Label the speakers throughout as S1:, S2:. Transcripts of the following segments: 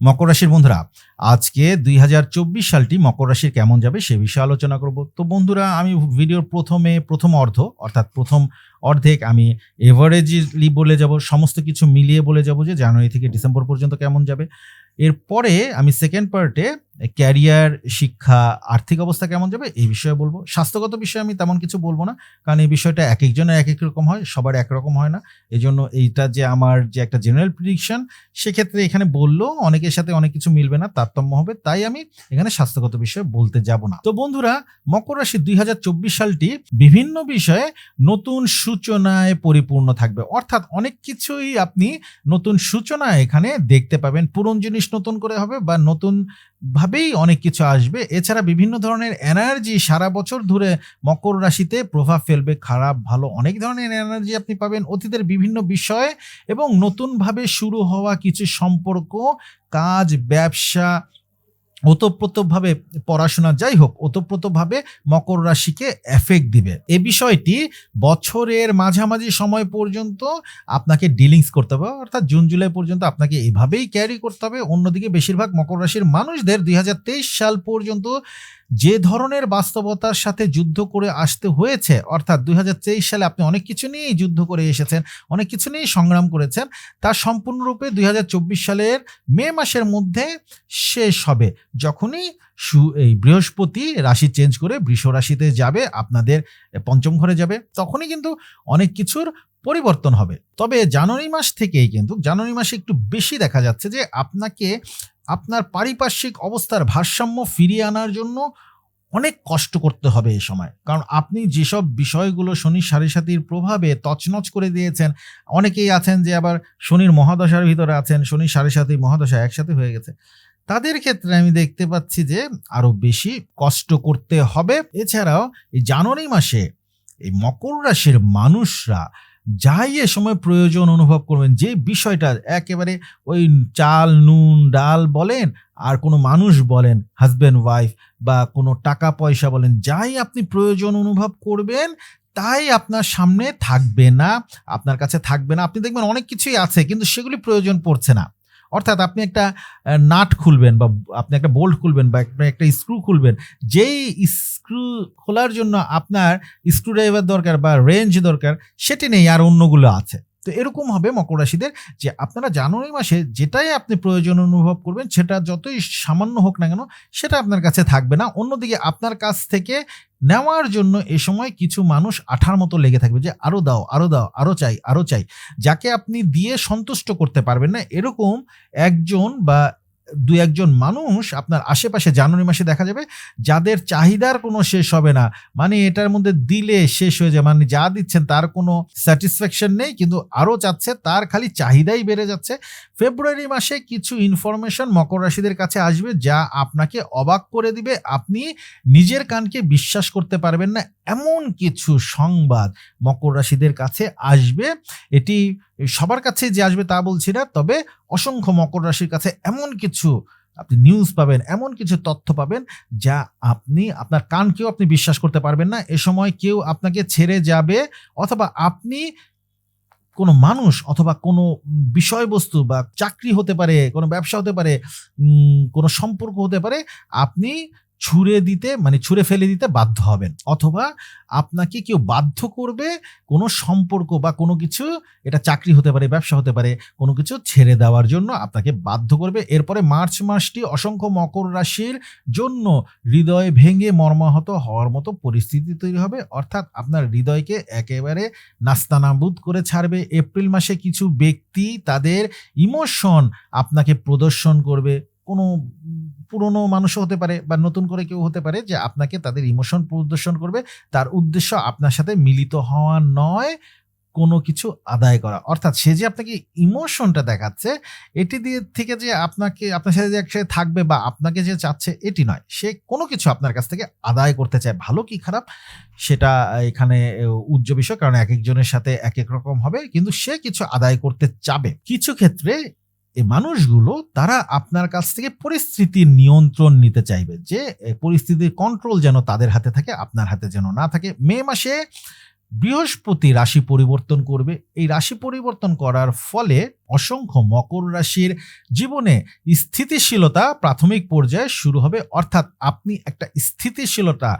S1: মকর রাশির বন্ধুরা, আজকে দুই হাজার চব্বিশ সালটি মকর রাশির কেমন যাবে সে বিষয়ে আলোচনা করব। তো বন্ধুরা, আমি ভিডিওর প্রথমে প্রথম অর্ধ, অর্থাৎ প্রথম অর্ধেক আমি এভারেজলি বলে যাব, সমস্ত কিছু মিলিয়ে বলে যাব যে জানুয়ারি থেকে ডিসেম্বর পর্যন্ত কেমন যাবে। এরপরে আমি সেকেন্ড পার্টে ক্যারিয়ার, শিক্ষা, আর্থিক অবস্থা কেমন যাবে, এই বিষয়ে বলব। স্বাস্থ্যগত বিষয়ে আমি তেমন কিছু বলব না, কারণ এই বিষয়টা এক একজনের এক এক রকম হয়, সবার একরকম হয় না। এই জন্য এইটা যে আমার যে একটা জেনারেল প্রিডিকশন সেক্ষেত্রে এখানে বললেও অনেকের সাথে অনেক কিছু মিলবে না, তারতম্য হবে, তাই আমি এখানে স্বাস্থ্যগত বিষয়ে বলতে যাব না। তো বন্ধুরা, মকর রাশি দুই হাজার চব্বিশ সালটি বিভিন্ন বিষয়ে নতুন সূচনায় পরিপূর্ণ থাকবে। অর্থাৎ অনেক কিছুই আপনি নতুন সূচনা এখানে দেখতে পাবেন। পুরন জিনিস নতুন করে হবে বা নতুন ভাবেই অনেক কিছু আসবে। এছাড়া বিভিন্ন ধরনের এনার্জি সারা বছর ধরে মকর রাশিতে প্রভাব ফেলবে, খারাপ, ভালো অনেক ধরনের এনার্জি আপনি পাবেন অতীতের বিভিন্ন বিষয়ে এবং নতুনভাবে শুরু হওয়া কিছু সম্পর্ক, কাজ, ব্যবসা ওতপ্রোতভাবে পড়াশোনা যাই হোক, ওতপ্রোতভাবে মকর রাশিকে এফেক্ট দিবে। এ বিষয়টি বছরের মাঝামাঝি সময় পর্যন্ত আপনাকে ডিলিংস করতে হবে। অর্থাৎ জুন, জুলাই পর্যন্ত আপনাকে এভাবেই ক্যারি করতে হবে। অন্যদিকে বেশিরভাগ মকর রাশির মানুষদের দুই হাজার তেইশ সাল পর্যন্ত যে ধরনের বাস্তবতার সাথে যুদ্ধ করে আসতে হয়েছে, অর্থাৎ দুই হাজার তেইশ সালে আপনি অনেক কিছু নিয়েই যুদ্ধ করে এসেছেন, অনেক কিছু নিয়েই সংগ্রাম করেছেন, তা সম্পূর্ণরূপে দুই হাজার চব্বিশ সালের মে মাসের মধ্যে শেষ হবে। যখনই সু, এই বৃহস্পতি রাশি চেঞ্জ করে বৃষ রাশিতে যাবে, আপনাদের পঞ্চম ঘরে যাবে, তখনই কিন্তু অনেক কিছুর পরিবর্তন হবে। তবে জানুয়ারি মাস থেকেই কিন্তু, জানুয়ারি মাসে একটু বেশি দেখা যাচ্ছে যে আপনাকে আপনার পারিপার্শ্বিক অবস্থার ভারসাম্য ফিরিয়ে আনার জন্য অনেক কষ্ট করতে হবে এই সময়। কারণ আপনি যেসব বিষয়গুলো শনির সাড়ে সাতির প্রভাবে তছনছ করে দিয়েছেন, অনেকেই আছেন যে আবার শনির মহাদশার ভিতরে আছেন, শনির সাড়ে সাতি মহাদশা একসাথে হয়ে গেছে। তাদের ক্ষেত্রে আমি দেখতে পাচ্ছি যে আরও বেশি কষ্ট করতে হবে। এছাড়াও এই জানুয়ারি মাসে এই মকর রাশির মানুষরা যাই এ সময় প্রয়োজন অনুভব করবেন, যে বিষয়টা একেবারে ওই চাল, নুন, ডাল বলেন, আর কোনো মানুষ বলেন হাজব্যান্ড ওয়াইফ বা কোনো টাকা পয়সা বলেন, যাই আপনি প্রয়োজন অনুভব করবেন, তাই আপনার সামনে থাকবে না, আপনার কাছে থাকবে না। আপনি দেখবেন অনেক কিছুই আছে, কিন্তু সেগুলি প্রয়োজন পড়ছে না। অর্থাৎ আপনি একটা নাট খুলবেন বা আপনি একটা বোল্ট খুলবেন বা একটা স্ক্রু খুলবেন, যেই স্ক্রু খোলার জন্য আপনার স্ক্রু ড্রাইভার দরকার বা রেঞ্জ দরকার, সেটি নেই, আর অন্যগুলো আছে। তো এরকম হবে মকর রাশিদের যে আপনারা জানুয়ারি মাসে যেটাই আপনি প্রয়োজন অনুভব করবেন, সেটা যতই সামান্য হোক না কেন, সেটা আপনার কাছে থাকবে না। অন্যদিকে আপনার কাছ থেকে নেওয়ার জন্য এ সময় কিছু মানুষ আঠার মতো লেগে থাকবে যে আরও দাও আরও দাও আরও চাই আরও চাই। যাকে আপনি দিয়ে সন্তুষ্ট করতে পারবেন না। এরকম একজন বা দু একজন মানুষ আপনার আশেপাশে জানুয়ারি মাসে দেখা যাবে, যাদের চাহিদার কোনো শেষ হবে না। মানে এটার মধ্যে দিলে শেষ হয়ে যায়। মানে যা দিচ্ছেন তার কোনো স্যাটিসফ্যাকশন নেই, কিন্তু আরও চাচ্ছে, তার খালি চাহিদাই বেড়ে যাচ্ছে। ফেব্রুয়ারি মাসে কিছু ইনফরমেশন মকর রাশিদের কাছে আসবে, যা আপনাকে অবাক করে দিবে। আপনি নিজের কানকে বিশ্বাস করতে পারবেন না, এমন কিছু সংবাদ মকর রাশিদের কাছে আসবে। এটি সবার কাছে যে আসবে তা বলছি না, তবে অসংখ্য মকর রাশির কাছে এমন কিছু আপনি নিউজ পাবেন, এমন কিছু তথ্য পাবেন যা আপনি, আপনার কানকেও আপনি বিশ্বাস করতে পারবেন না। এ সময় কেউ আপনাকে ছেড়ে যাবে অথবা আপনি কোনো মানুষ অথবা কোনো বিষয়বস্তু বা চাকরি হতে পারে, কোনো ব্যবসা হতে পারে কোনো সম্পর্ক হতে পারে, আপনি ছুঁড়ে দিতে মানে ছুঁড়ে ফেলে দিতে বাধ্য হবেন। অথবা আপনাকে কেউ বাধ্য করবে কোনো সম্পর্ক বা কোনো কিছু, এটা চাকরি হতে পারে, ব্যবসা হতে পারে, কোনো কিছু ছেড়ে দেওয়ার জন্য আপনাকে বাধ্য করবে। এরপরে মার্চ মাসটি অসংখ্য মকর রাশির জন্য হৃদয় ভেঙে মর্মাহত হওয়ার মতো পরিস্থিতি তৈরি হবে। অর্থাৎ আপনার হৃদয়কে একেবারে নাস্তানাবুদ করে ছাড়বে। এপ্রিল মাসে কিছু ব্যক্তি তাদের ইমোশন আপনাকে প্রদর্শন করবে। কোনো পুরনো মানুষও হতে পারে বা নতুন করে কেউ হতে পারে যে আপনাকে তাদের ইমোশন প্রদর্শন করবে। তার উদ্দেশ্য আপনার সাথে মিলিত হওয়া নয়, কোনো কিছু আদায় করা। অর্থাৎ সে যে আপনাকে ইমোশনটা দেখাচ্ছে, এটি দিয়ে থেকে যে আপনাকে, আপনার সাথে যে একসাথে থাকবে বা আপনাকে যে চাচ্ছে, এটি নয়। সে কোনো কিছু আপনার কাছ থেকে আদায় করতে চায়। ভালো কি খারাপ, সেটা এখানে উজ্জ বিষয়। কারণ এক একজনের সাথে এক এক রকম হবে। কিন্তু সে কিছু আদায় করতে চাবে। কিছু ক্ষেত্রে এই মানুষগুলো, তারা আপনার কাছ থেকে পরিস্থিতির নিয়ন্ত্রণ নিতে চাইবে যে পরিস্থিতির কন্ট্রোল যেন তাদের হাতে থাকে, আপনার হাতে যেন না থাকে। মে মাসে বৃহস্পতি রাশি পরিবর্তন করবে। এই রাশি পরিবর্তন করার ফলে অসংখ্য মকর রাশির জীবনে স্থিতিশীলতা প্রাথমিক পর্যায়ে শুরু হবে। অর্থাৎ আপনি একটা স্থিতিশীলতা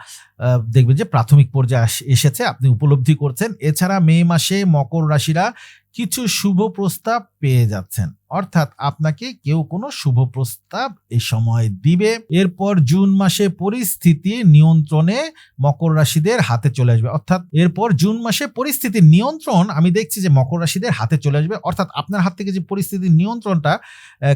S1: দেখবেন যে প্রাথমিক পর্যায়ে এসেছে, আপনি উপলব্ধি করছেন। এছাড়া মে মাসে মকর রাশিরা কিছু শুভ প্রস্তাব পেয়ে যাচ্ছেন। অর্থাৎ আপনাকে কেউ কোনো শুভ প্রস্তাব এই সময় দিবে। এরপর জুন মাসে পরিস্থিতি নিয়ন্ত্রণে মকর রাশিদের হাতে চলে আসবে। অর্থাৎ এরপর জুন মাসে পরিস্থিতির নিয়ন্ত্রণ, আমি দেখছি যে মকর রাশিদের হাতে চলে আসবে। অর্থাৎ আপনার হাত থেকে যে পরিস্থিতির নিয়ন্ত্রণটা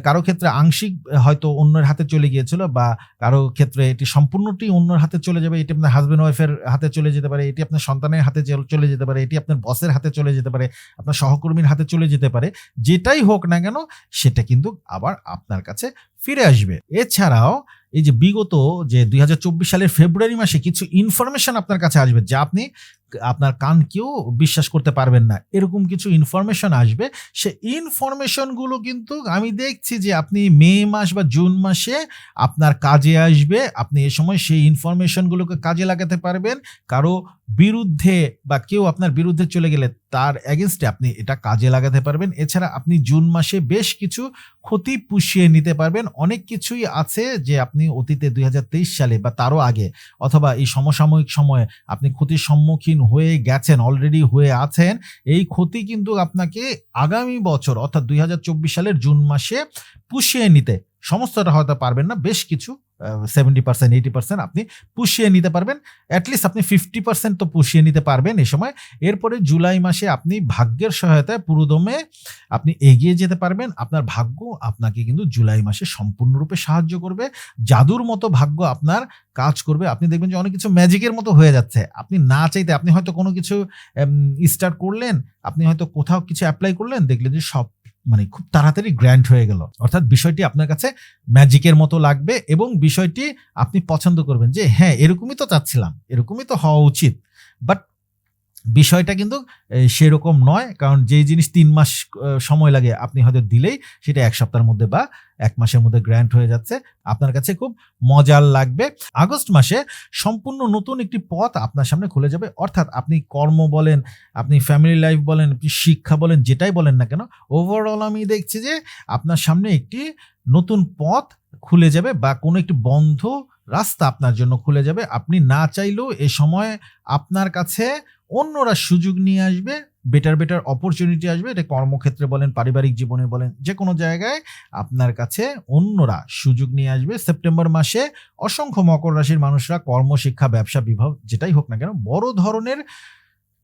S1: কারও ক্ষেত্রে আংশিক হয়তো অন্যের হাতে চলে গিয়েছিল বা কারও ক্ষেত্রে এটি সম্পূর্ণটি অন্যের হাতে চলে যাবে। এটি আপনার হাজব্যান্ড ওয়াইফের হাতে চলে যেতে পারে। এটি আপনার সন্তানের হাতে চলে যেতে পারে। এটি আপনার বসের হাতে চলে যেতে পারে। আপনার সহকর্মীর হাতে চলে যেতে পারে। যেটাই হোক না কেন, সেটা কিন্তু আবার আপনার কাছে ফিরে আসবে। এছাড়াও এই যে বিগত যে দুই হাজার চব্বিশ সালের ফেব্রুয়ারি মাসে কিছু ইনফরমেশন আপনার কাছে আসবে যা আপনি আপনার কানকেও বিশ্বাস করতে পারবেন না। এরকম কিছু ইনফরমেশন আসবে। সে ইনফরমেশনগুলো কিন্তু আমি দেখছি যে আপনি মে মাস বা জুন মাসে আপনার কাজে আসবে। আপনি এ সময় সেই ইনফরমেশনগুলোকে কাজে লাগাতে পারবেন। কারও বিরুদ্ধে বা কেউ আপনার বিরুদ্ধে চলে গেলে তার এগেনস্টে আপনি এটা কাজে লাগাতে পারবেন। এছাড়া আপনি জুন মাসে বেশ কিছু ক্ষতি পুষিয়ে নিতে পারবেন। অনেক কিছুই আছে যে আপনি অতীতে দুই হাজার তেইশ সালে বা তারও আগে অথবা এই সমসাময়িক সময়ে আপনি ক্ষতির সম্মুখীন হয়ে গেছেন অলরেডি হয়ে আছেন। এই ক্ষতি কিন্তু আপনাকে আগামী বছর, অর্থাৎ দুই হাজার চব্বিশ সালের জুন মাসে পুষিয়ে নিতে সমস্তটা হয়তো পারবেন না, বেশ কিছু সেভেন্টি পার্সেন্ট এইটি পার্সেন্ট আপনি পুষিয়ে নিতে পারবেন। অ্যাটলিস্ট আপনি ফিফটি পার্সেন্ট তো পুষিয়ে নিতে পারবেন এই সময়। এরপরে জুলাই মাসে আপনি ভাগ্যের সহায়তায় পুরোদমে আপনি এগিয়ে যেতে পারবেন। আপনার ভাগ্য আপনাকে কিন্তু জুলাই মাসে সম্পূর্ণরূপে সাহায্য করবে। জাদুর মতো ভাগ্য আপনার কাজ করবে। আপনি দেখবেন যে অনেক কিছু ম্যাজিকের মতো হয়ে যাচ্ছে। আপনি না চাইতে আপনি হয়তো কোনো কিছু স্টার্ট করলেন, আপনি হয়তো কোথাও কিছু অ্যাপ্লাই করলেন, দেখলেন যে সব মানে খুব তাড়াতাড়ি গ্র্যান্ড হয়ে গেল। অর্থাৎ বিষয়টি আপনার কাছে ম্যাজিকের মতো লাগবে এবং বিষয়টি আপনি পছন্দ করবেন যে হ্যাঁ এরকমই তো চাচ্ছিলাম, এরকমই তো হওয়া উচিত। বাট বিষয়টা কিন্তু সেরকম নয়। কারণ যেই জিনিস তিন মাস সময় লাগে আপনি হয়তো দিলেই, সেটা এক সপ্তাহের মধ্যে বা এক মাসের মধ্যে গ্র্যান্ট হয়ে যাচ্ছে। আপনার কাছে খুব মজার লাগবে। আগস্ট মাসে সম্পূর্ণ নতুন একটি পথ আপনার সামনে খুলে যাবে। অর্থাৎ আপনি কর্ম বলেন, আপনি ফ্যামিলি লাইফ বলেন, আপনি শিক্ষা বলেন, যেটাই বলেন না কেন ওভারঅল আমি দেখছি যে আপনার সামনে একটি নতুন পথ খুলে যাবে বা কোনো একটি বন্ধ রাস্তা আপনার জন্য খুলে যাবে। আপনি না চাইলেও এ সময় আপনার কাছে অন্যরা সুযোগ নিয়ে আসবে বেটার বেটার অপরচুনিটি আসবে। এটা কর্মক্ষেত্রে বলেন, পারিবারিক জীবনে বলেন যে কোনো জায়গায় আপনার কাছে অন্যরা সুযোগ নিয়ে আসবে। সেপ্টেম্বর মাসে অসংখ্য মকর রাশির মানুষরা কর্মশিক্ষা, ব্যবসা, বিভাগ যেটাই হোক না কেন, বড় ধরনের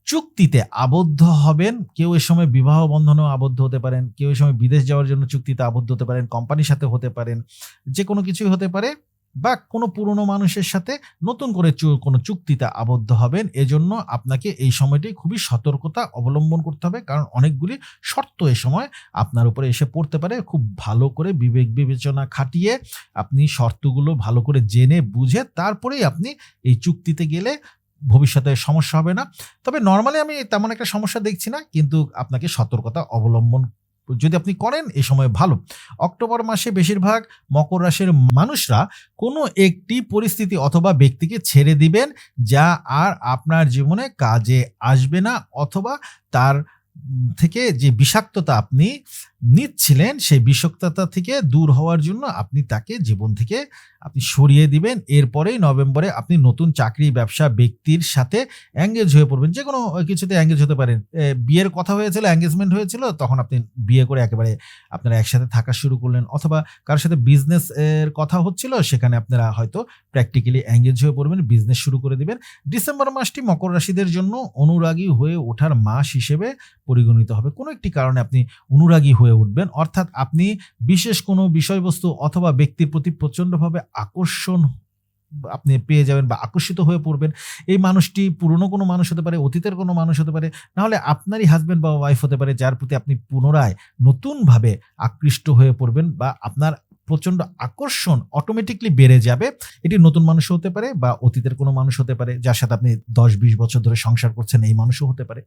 S1: চুক্তিতে আবদ্ধ হবেন। কেউ এ সময় বিবাহ বন্ধনেও আবদ্ধ হতে পারেন, কেউ এ সময় বিদেশ যাওয়ার জন্য চুক্তিতে আবদ্ধ হতে পারেন, কোম্পানির সাথে হতে পারেন যে কোনো কিছুই হতে পারে। বা কোনো পুরনো মানুষের সাথে নতুন করে কোনো চুক্তিতে আবদ্ধ হবেন, এজন্য আপনাকে এই সময়টি খুবই সতর্কতা অবলম্বন করতে হবে, কারণ অনেকগুলি শর্ত এ সময় আপনার উপরে এসে পড়তে পারে। খুব ভালো করে বিবেক বিবেচনা খাটিয়ে আপনি শর্তগুলো ভালো করে জেনে বুঝে তারপরেই আপনি এই চুক্তিতে গেলে ভবিষ্যতে সমস্যা হবে না। তবে নর্মালি আমি তেমন একটা সমস্যা দেখছি না, কিন্তু আপনাকে সতর্কতা অবলম্বন যদি আপনি করেন, এ সময় ভালো। অক্টোবর মাসে বেশিরভাগ মকর রাশির মানুষরা কোনো একটি পরিস্থিতি অথবা ব্যক্তিকে ছেড়ে দিবেন যা আর আপনার জীবনে কাজে আসবে না অথবা তার থেকে যে বিষাক্ততা আপনি নিচ্ছিলেন, সেই বিষক্ততা থেকে দূর হওয়ার জন্য আপনি তাকে জীবন থেকে আপনি সরিয়ে দিবেন। এরপরেই নভেম্বরে আপনি নতুন চাকরি, ব্যবসা, ব্যক্তির সাথে অ্যাঙ্গেজ হয়ে পড়বেন। যে কোনো কিছুতে অ্যাঙ্গেজ হতে পারেন। বিয়ের কথা হয়েছিল অ্যাঙ্গেজমেন্ট হয়েছিল, তখন আপনি বিয়ে করে একেবারে আপনারা একসাথে থাকা শুরু করলেন। অথবা কারোর সাথে বিজনেস এর কথা হচ্ছিল, সেখানে আপনারা হয়তো প্র্যাকটিক্যালি অ্যাঙ্গেজ হয়ে পড়বেন বিজনেস শুরু করে দিবেন। ডিসেম্বর মাসটি মকর রাশিদের জন্য অনুরাগী হয়ে ওঠার মাস হিসেবে পরিগণিত হবে। কোনো একটি কারণে আপনি অনুরাগী হয়ে উঠবেন। অর্থাৎ আপনি বিশেষ কোনো বিষয়বস্তু অথবা ব্যক্তির প্রতি প্রচণ্ডভাবে আকর্ষণ আপনি পেয়ে যাবেন বা আকর্ষিত হয়ে পড়বেন। এই মানুষটি পুরনো কোনো মানুষ হতে পারে, অতীতের কোনো মানুষ হতে পারে, নাহলে আপনারই হাজব্যান্ড বা ওয়াইফ হতে পারে, যার প্রতি আপনি পুনরায় নতুনভাবে আকৃষ্ট হয়ে পড়বেন বা আপনার প্রচণ্ড আকর্ষণ অটোমেটিকলি বেড়ে যাবে। এটি নতুন মানুষ হতে পারে বা অতীতের কোনো মানুষ হতে পারে, যার সাথে আপনি দশ বিশ বছর ধরে সংসার করছেন এই মানুষও হতে পারে।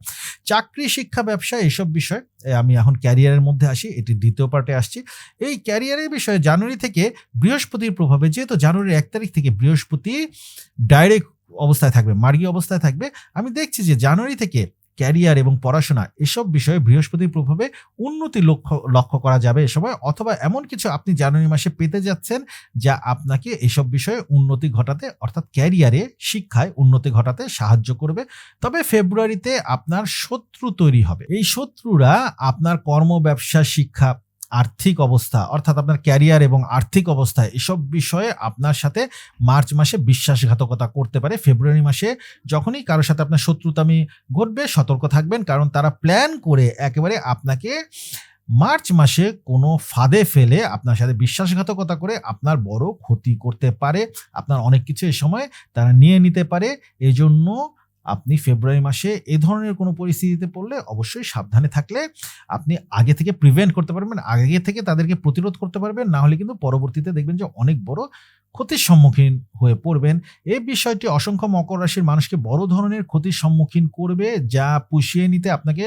S1: চাকরি, শিক্ষা, ব্যবসা এসব বিষয় আমি এখন ক্যারিয়ারের মধ্যে আসি, এটি দ্বিতীয় পার্টে আসছি। এই ক্যারিয়ারের বিষয়ে জানুয়ারি থেকে বৃহস্পতির প্রভাবে, যেহেতু জানুয়ারির এক তারিখ থেকে বৃহস্পতি ডাইরেক্ট অবস্থায় থাকবে, মার্গী অবস্থায় থাকবে, আমি দেখছি যে জানুয়ারি থেকে ক্যারিয়ার এবং পড়াশোনা এসব বিষয়ে বৃহস্পতির প্রভাবে উন্নতি লক্ষ্য লক্ষ্য করা যাবে এ সময়। অথবা এমন কিছু আপনি জানুয়ারি মাসে পেতে যাচ্ছেন যা আপনাকে এসব বিষয়ে উন্নতি ঘটাতে, অর্থাৎ ক্যারিয়ারে শিক্ষায় উন্নতি ঘটাতে সাহায্য করবে। তবে ফেব্রুয়ারিতে আপনার শত্রু তৈরি হবে। এই শত্রুরা আপনার কর্ম ব্যবসা শিক্ষা আর্থিক অবস্থা, অর্থাৎ আপনার ক্যারিয়ার এবং আর্থিক অবস্থা, এসব বিষয়ে আপনার সাথে মার্চ মাসে বিশ্বাসঘাতকতা করতে পারে। ফেব্রুয়ারি মাসে যখনই কারোর সাথে আপনার শত্রুতামি ঘটবে, সতর্ক থাকবেন, কারণ তারা প্ল্যান করে একেবারে আপনাকে মার্চ মাসে কোনো ফাঁদে ফেলে আপনার সাথে বিশ্বাসঘাতকতা করে আপনার বড় ক্ষতি করতে পারে। আপনার অনেক কিছু এই সময় তারা নিয়ে নিতে পারে। এজন্য আপনি ফেব্রুয়ারি মাসে এ ধরনের কোনো পরিস্থিতিতে পড়লে অবশ্যই সাবধানে থাকলে আপনি আগে থেকে প্রিভেন্ট করতে পারবেন, আগে থেকে তাদেরকে প্রতিরোধ করতে পারবেন, না হলে কিন্তু পরবর্তীতে দেখবেন যে অনেক বড় ক্ষতির সম্মুখীন হয়ে পড়বেন। এই বিষয়টি অসংখ্য মকর রাশির মানুষকে বড় ধরনের ক্ষতির সম্মুখীন করবে, যা পুষিয়ে নিতে আপনাকে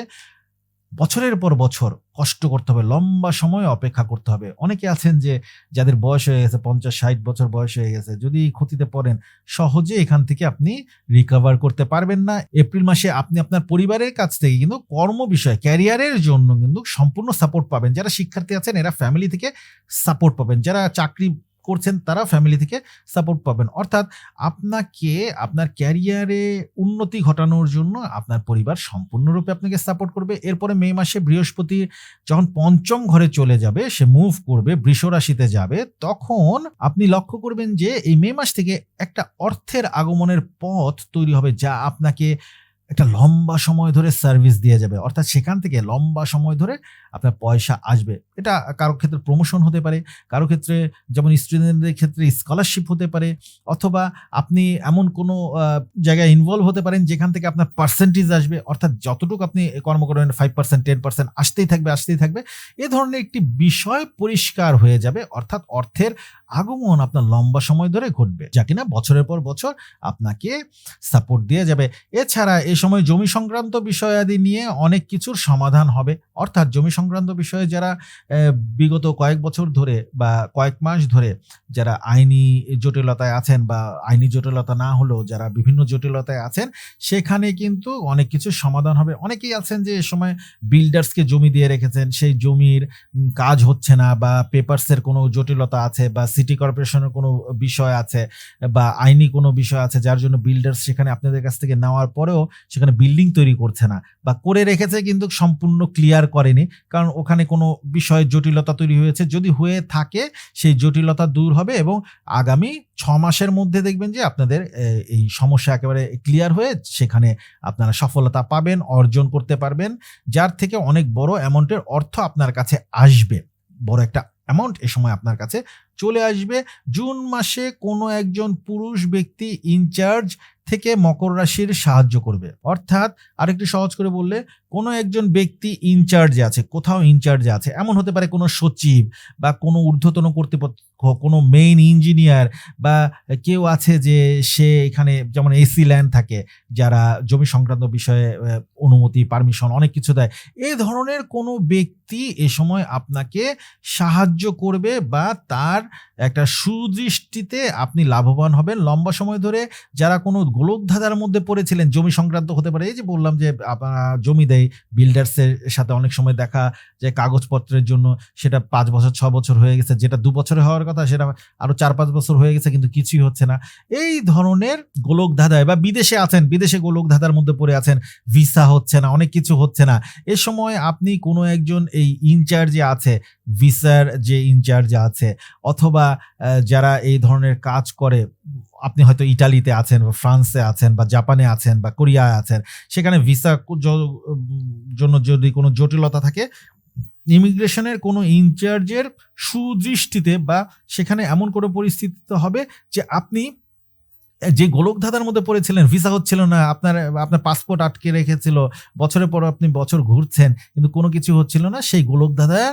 S1: বছরের পর বছর কষ্ট করতে হবে, লম্বা সময় অপেক্ষা করতে হবে। অনেকে আছেন যে, যাদের বয়স হয়ে গেছে, পঞ্চাশ, ষাট বছর বয়স হয়ে গেছে, যদি ক্ষতিতে পড়েন, সহজে এখান থেকে আপনি রিকভার করতে পারবেন না। এপ্রিল মাসে আপনি আপনার পরিবারের কাছ থেকে কিন্তু কর্ম বিষয় ক্যারিয়ারের জন্য কিন্তু সম্পূর্ণ সাপোর্ট পাবেন। যারা শিক্ষার্থী আছেন, এরা ফ্যামিলি থেকে সাপোর্ট পাবেন। যারা চাকরি করছেন, তারা ফ্যামিলি থেকে সাপোর্ট পাবেন। অর্থাৎ আপনাকে আপনার ক্যারিয়ারে উন্নতি ঘটানোর জন্য আপনার পরিবার সম্পূর্ণরূপে আপনাকে সাপোর্ট করবে। এরপরে মে মাসে বৃহস্পতি যখন পঞ্চম ঘরে চলে যাবে, সে মুভ করবে, বৃষ রাশিতে যাবে, তখন আপনি লক্ষ্য করবেন যে এই মে মাস থেকে একটা অর্থের আগমনের পথ তৈরি হবে যা আপনাকে একটা লম্বা সময় ধরে সার্ভিস দিয়ে যাবে। অর্থাৎ সেখান থেকে লম্বা সময় ধরে আপনার পয়সা আসবে। এটা কারও ক্ষেত্রে প্রমোশন হতে পারে, কারও ক্ষেত্রে যেমন স্টুডেন্টদের ক্ষেত্রে স্কলারশিপ হতে পারে, অথবা আপনি এমন কোনো জায়গায় ইনভলভ হতে পারেন যেখান থেকে আপনার পার্সেন্টেজ আসবে। অর্থাৎ যতটুকু আপনি কর্ম করেন ফাইভ পার্সেন্ট টেন পার্সেন্ট আসতেই থাকবে আসতেই থাকবে। এ ধরনের একটি বিষয় পরিষ্কার হয়ে যাবে। অর্থাৎ অর্থের আগমন আপনার লম্বা সময় ধরে ঘটবে। যা কিনা বছরের পর বছর আপনাকে সাপোর্ট দিয়ে যাবে। এছাড়া এ সময় জমি সংক্রান্ত বিষয়াদি নিয়ে অনেক কিছুর সমাধান হবে। অর্থাৎ জমি সংক্রান্ত বিষয়ে যারা বিগত কয়েক বছর ধরে বা কয়েক মাস ধরে যারা আইনি জটিলতায় আছেন বা আইনি জটিলতা না হলেও যারা বিভিন্ন জটিলতায় আছেন, সেখানে কিন্তু অনেক কিছুর সমাধান হবে। অনেকেই আছেন যে এ সময় বিল্ডার্সকে জমি দিয়ে রেখেছেন, সেই জমির কাজ হচ্ছে না বা পেপারসের কোনো জটিলতা আছে বা সিটি কর্পোরেশনের কোনো বিষয় আছে বা আইনি কোনো বিষয় আছে, যার জন্য বিল্ডার্স সেখানে আপনাদের কাছ থেকে নেওয়ার পরেও সেখানে বিল্ডিং তৈরি করছে না বা করে রেখেছে কিন্তু সম্পূর্ণ ক্লিয়ার করেনি। কারণ ওখানে কোনো বিষয়ে জটিলতা তৈরি হয়েছে। যদি হয়ে থাকে, সেই জটিলতা দূর হবে এবং আগামী ছ মাসের মধ্যে দেখবেন যে আপনাদের এই সমস্যা একেবারে ক্লিয়ার হয়ে সেখানে আপনারা সফলতা পাবেন, অর্জন করতে পারবেন। যার থেকে অনেক বড় অ্যামাউন্টের অর্থ আপনার কাছে আসবে। বড় একটা অ্যামাউন্ট এ সময় আপনার কাছে চলে আসবে। জুন মাসে কোনো একজন পুরুষ ব্যক্তি ইনচার্জ থেকে মকর রাশির সাহায্য করবে। অর্থাৎ আরেকটু সহজ করে বললে, কোনো একজন ব্যক্তি ইনচার্জে আছে, কোথাও ইনচার্জে আছে, এমন হতে পারে কোনো সচিব বা কোনো ঊর্ধ্বতন কর্তৃপক্ষ, কোনো মেইন ইঞ্জিনিয়ার বা কেউ আছে যে সে এখানে যেমন এসি ল্যান্ড থাকে, যারা জমি সংক্রান্ত বিষয়ে অনুমতি পারমিশন অনেক কিছু দেয়। এই ধরনের কোনো ব্যক্তি এ সময় আপনাকে সাহায্য করবে বা তার একটা সুদৃষ্টিতে আপনি লাভবান হবেন। লম্বা সময় ধরে যারা কোনো গোলকধাঁধার মধ্যে পড়েছিলেন, জমি সংক্রান্ত হতে পারে, এই যে বললাম যে জমি দেয় বিল্ডার্সের সাথে অনেক সময় দেখা যে কাগজপত্রের জন্য সেটা পাঁচ বছর, ছ বছর হয়ে গেছে, যেটা দু বছরে হওয়ার কথা সেটা আরও চার পাঁচ বছর হয়ে গেছে, কিন্তু কিছুই হচ্ছে না। এই ধরনের গোলক ধাঁধায় বা বিদেশে আছেন, বিদেশে গোলক ধাঁধার মধ্যে পড়ে আছেন ভিসা হচ্ছে না, অনেক কিছু হচ্ছে না। এ সময় আপনি কোনো একজন এই ইনচার্জে আছে ভিসার যে ইনচার্জ আছে, অথবা যারা এই ধরনের কাজ করে, আপনি হয়তো ইটালিতে আছেন বা ফ্রান্সে আছেন বা জাপানে আছেন বা কোরিয়ায় আছেন, সেখানে ভিসা জন্য যদি কোনো জটিলতা থাকে, ইমিগ্রেশনের কোনো ইনচার্জের সুদৃষ্টিতে বা সেখানে এমন কোনো পরিস্থিতিতে হবে যে আপনি যে গোলক ধাঁধার মধ্যে পড়েছিলেন ভিসা হচ্ছিল না, আপনার আপনার পাসপোর্ট আটকে রেখেছিল, বছরের পর আপনি বছর ঘুরছেন, কিন্তু কোনো কিছু হচ্ছিল না, সেই গোলক ধাঁধা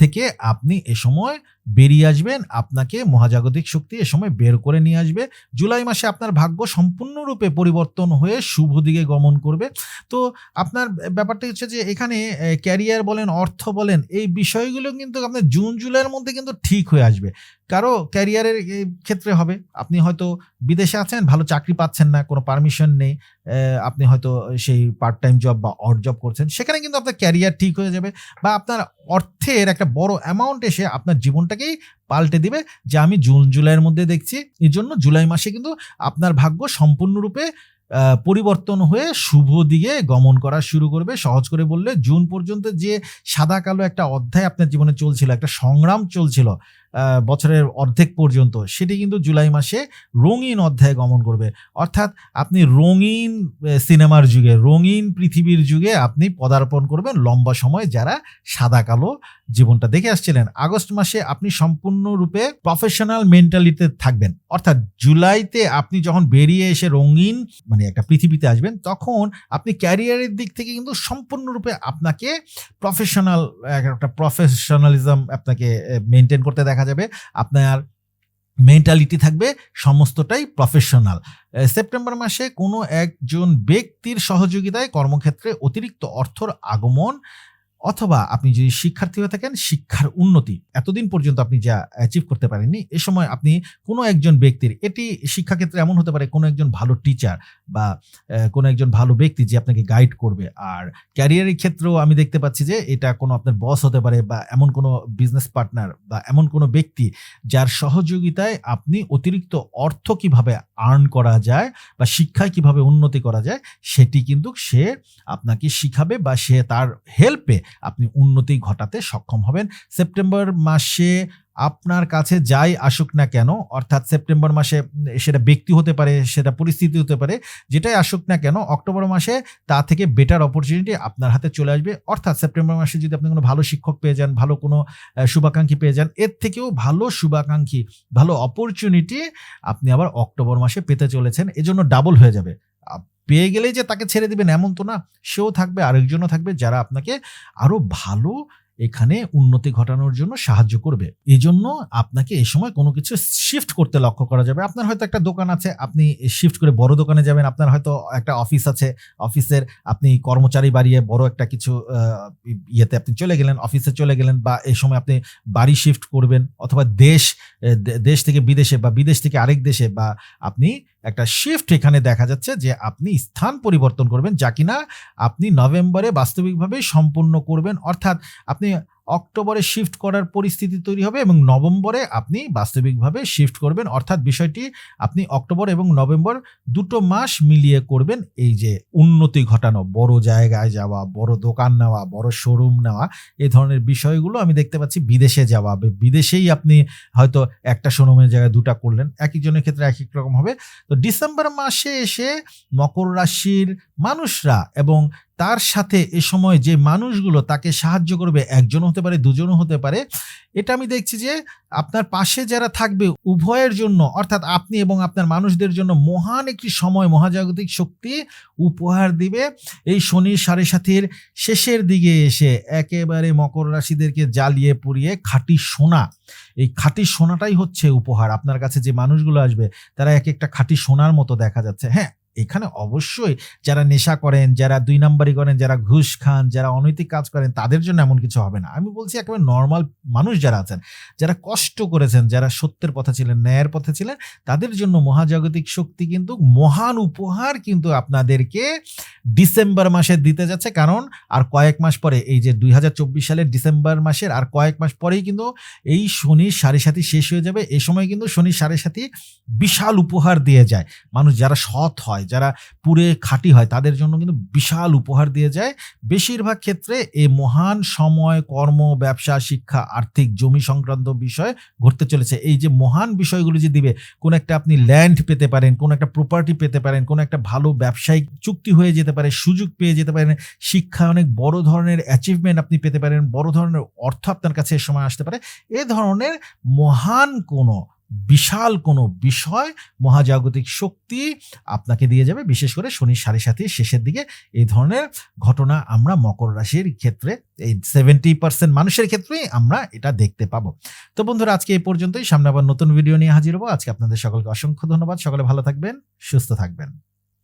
S1: থেকে আপনি এ সময় বেরিয়ে আসবেন, আপনাকে মহাজাগতিক শক্তি এ সময় বের করে নিয়ে আসবে। জুলাই মাসে আপনার ভাগ্য সম্পূর্ণরূপে পরিবর্তন হয়ে শুভ দিকে গমন করবে। তো আপনার ব্যাপারটা হচ্ছে যে এখানে ক্যারিয়ার বলেন, অর্থ বলেন, এই বিষয়গুলো কিন্তু আপনার জুন, জুলাইয়ের মধ্যে কিন্তু ঠিক হয়ে আসবে। কারও ক্যারিয়ারের ক্ষেত্রে হবে। আপনি হয়তো বিদেশে আছেন, ভালো চাকরি পাচ্ছেন না, কোনো পারমিশন নেই। আপনি হয়তো সেই পার্ট টাইম জব বা অড জব করছেন, সেখানে কিন্তু আপনার ক্যারিয়ার ঠিক হয়ে যাবে বা আপনার অর্থের একটা বড় অ্যামাউন্ট এসে আপনার জীবনটাকেই পাল্টে দিবে, যে আমি জুন, জুলাইয়ের মধ্যে দেখছি। এই জন্য জুলাই মাসে কিন্তু আপনার ভাগ্য সম্পূর্ণরূপে পরিবর্তন হয়ে শুভ দিকে গমন করা শুরু করবে। সহজ করে বললে, জুন পর্যন্ত যে সাদা কালো একটা অধ্যায় আপনার জীবনে চলছিল, একটা সংগ্রাম চলছিল বছরের অর্ধেক পর্যন্ত, সেটি কিন্তু জুলাই মাসে রঙিন অধ্যায়ে গমন করবে। অর্থাৎ আপনি রঙিন সিনেমার যুগে, রঙিন পৃথিবীর যুগে আপনি পদার্পণ করবেন লম্বা সময় যারা সাদা কালো জীবনটা দেখে আসছিলেন। আগস্ট মাসে আপনি সম্পূর্ণরূপে প্রফেশনাল মেন্টালিতে থাকবেন। অর্থাৎ জুলাইতে আপনি যখন বেরিয়ে এসে রঙিন মানে একটা পৃথিবীতে আসবেন, তখন আপনি ক্যারিয়ারের দিক থেকে কিন্তু সম্পূর্ণরূপে আপনাকে প্রফেশনাল একটা প্রফেশনালিজম আপনাকে মেনটেন করতে দেখা যাবে, আপনার মেন্টালিটি থাকবে সমস্তটাই প্রফেশনাল সেপ্টেম্বর মাসে কোনো একজন ব্যক্তির সহযোগিতায় কর্মক্ষেত্রে অতিরিক্ত অর্থর আগমন অথবা আপনি যদি শিক্ষার্থী হয়ে থাকেন, শিক্ষার উন্নতি। এতদিন পর্যন্ত আপনি যা অ্যাচিভ করতে পারেননি, এ সময় আপনি কোনো একজন ব্যক্তির, এটি শিক্ষাক্ষেত্রে এমন হতে পারে কোনো একজন ভালো টিচার বা কোনো একজন ভালো ব্যক্তি যে আপনাকে গাইড করবে। আর ক্যারিয়ারের ক্ষেত্রেও আমি দেখতে পাচ্ছি যে, এটা কোনো আপনার বস হতে পারে বা এমন কোনো বিজনেস পার্টনার বা এমন কোনো ব্যক্তি যার সহযোগিতায় আপনি অতিরিক্ত অর্থ কীভাবে আর্ন করা যায় বা শিক্ষায় কীভাবে উন্নতি করা যায়, সেটি কিন্তু সে আপনাকে শিখাবে বা সে তার হেল্পে আপনি উন্নতি ঘটাতে সক্ষম হবেন। সেপ্টেম্বর মাসে আপনার কাছে যাই আসুক না কেন, অর্থাৎ সেপ্টেম্বর মাসে সেটা ব্যক্তি হতে পারে, সেটা পরিস্থিতি হতে পারে, যেটাই আসুক না কেন, অক্টোবর মাসে তা থেকে বেটার অপরচুনিটি আপনার হাতে চলে আসবে। অর্থাৎ সেপ্টেম্বর মাসে যদি আপনি কোনো ভালো শিক্ষক পেয়ে যান, ভালো কোনো শুভাকাঙ্ক্ষী পেয়ে যান, এর থেকেও ভালো শুভাকাঙ্ক্ষী, ভালো অপরচুনিটি আপনি আবার অক্টোবর মাসে পেতে চলেছেন। এজন্য ডাবল হয়ে যাবে। পেয়ে গেলেই যে তাকে ছেড়ে দেবেন এমন তো না, সেও থাকবে, আরেকজনও থাকবে যারা আপনাকে আরও ভালো এখানে উন্নতি ঘটানোর জন্য সাহায্য করবে। এই জন্য আপনাকে এই সময় কোনো কিছু শিফট করতে লক্ষ্য করা যাবে। আপনার হয়তো একটা দোকান আছে, আপনি শিফট করে বড় দোকানে যাবেন, আপনার হয়তো একটা অফিস আছে অফিসের আপনি কর্মচারী বাড়িয়ে বড় একটা কিছু ইয়েতে আপনি চলে গেলেন অফিসে চলে গেলেন বা এই সময় আপনি বাড়ি শিফট করবেন অথবা দেশ দেশ থেকে বিদেশে বা বিদেশ থেকে আরেক দেশে বা আপনি একটা শিফট এখানে দেখা যাচ্ছে যে আপনি স্থান পরিবর্তন করবেন যা কিনা আপনি নভেম্বরে বাস্তবিকভাবে সম্পূর্ণ করবেন। অর্থাৎ আপনি অক্টোবরে শিফট করার পরিস্থিতি তৈরি হবে এবং নভেম্বরে আপনি বাস্তবিকভাবে শিফট করবেন। অর্থাৎ বিষয়টি আপনি অক্টোবর এবং নভেম্বর দুটো মাস মিলিয়ে করবেন। এই যে উন্নতি ঘটানো, বড় জায়গায় যাওয়া, বড় দোকান নেওয়া, বড় শোরুম নেওয়া এই ধরনের বিষয়গুলো আমি দেখতে পাচ্ছি বিদেশে যাওয়া। বিদেশেই আপনি হয়তো একটা শোরুমের জায়গায় দুটা করলেন এক একজনের ক্ষেত্রে এক এক রকম হবে। তো ডিসেম্বর মাসে এসে মকর রাশির মানুষরা এবং তার সাথে এ সময় যে মানুষগুলো তাকে সাহায্য করবে, একজনও হতে পারে, দুজনও হতে পারে, এটা আমি দেখছি যে আপনার পাশে যারা থাকবে উভয়ের জন্য, অর্থাৎ আপনি এবং আপনার মানুষদের জন্য মহান একটি সময়, মহাজাগতিক শক্তি উপহার দিবে। এই শনি সাড়ে সাথের শেষের দিকে এসে একেবারে মকর রাশিদেরকে জ্বালিয়ে পুড়িয়ে খাঁটি সোনা, এই খাঁটি সোনাটাই হচ্ছে উপহার। আপনার কাছে যে মানুষগুলো আসবে, তারা এক একটা খাঁটি সোনার মতো দেখা যাচ্ছে। হ্যাঁ এখানে অবশ্যই যারা নেশা করেন, যারা দুই নাম্বারি করেন, যারা ঘুষ খান, যারা অনৈতিক কাজ করেন, তাদের জন্য এমন কিছু হবে না। আমি বলছি একেবারে নর্মাল মানুষ যারা আছেন, যারা কষ্ট করেছেন, যারা সত্যের পথে ছিলেন, ন্যায়ের পথে ছিলেন, তাদের জন্য মহাজাগতিক শক্তি কিন্তু মহান উপহার কিন্তু আপনাদেরকে ডিসেম্বর মাসে দিতে যাচ্ছে। কারণ আর কয়েক মাস পরে, এই যে দুই হাজার চব্বিশ সালের ডিসেম্বর মাসের আর কয়েক মাস পরেই কিন্তু এই শনির সাড়ে সাথী শেষ হয়ে যাবে। এ সময় কিন্তু শনির সাড়ে সাথী বিশাল উপহার দিয়ে যায়। মানুষ যারা সৎ হয় যারা পুরে খাঁটি হয়, তাদের জন্য কিন্তু বিশাল উপহার দিয়ে যায়। বেশিরভাগ ক্ষেত্রে এই মহান সময়, কর্ম, ব্যবসা, শিক্ষা, আর্থিক, জমি সংক্রান্ত বিষয় ঘটতে চলেছে। এই যে মহান বিষয়গুলো যে দিবে, কোন একটা আপনি ল্যান্ড পেতে পারেন, কোন একটা প্রপার্টি পেতে পারেন, কোন একটা ভালো ব্যবসায়িক চুক্তি হয়ে যেতে পারে, সুযোগ পেয়ে যেতে পারেন, শিক্ষা অনেক বড় ধরনের অ্যাচিভমেন্ট আপনি পেতে পারেন, বড় ধরনের অর্থ আপনার কাছে এ সময় আসতে পারে। এ ধরনের মহান কোনো বিশাল কোনো বিষয়, মহাজাগতিক শক্তি আপনাকে দিয়ে যাবে। বিশেষ করে শনির সাড়ে সাথে শেষের দিকে এই ধরনের ঘটনা আমরা মকর রাশির ক্ষেত্রে, এই সেভেন্টি পার্সেন্ট মানুষের ক্ষেত্রেই আমরা এটা দেখতে পাবো। তো বন্ধুরা, আজকে এই পর্যন্তই। সামনে আবার নতুন ভিডিও নিয়ে হাজির হব। আজকে আপনাদের সকলকে অসংখ্য ধন্যবাদ। সকলে ভালো থাকবেন, সুস্থ থাকবেন।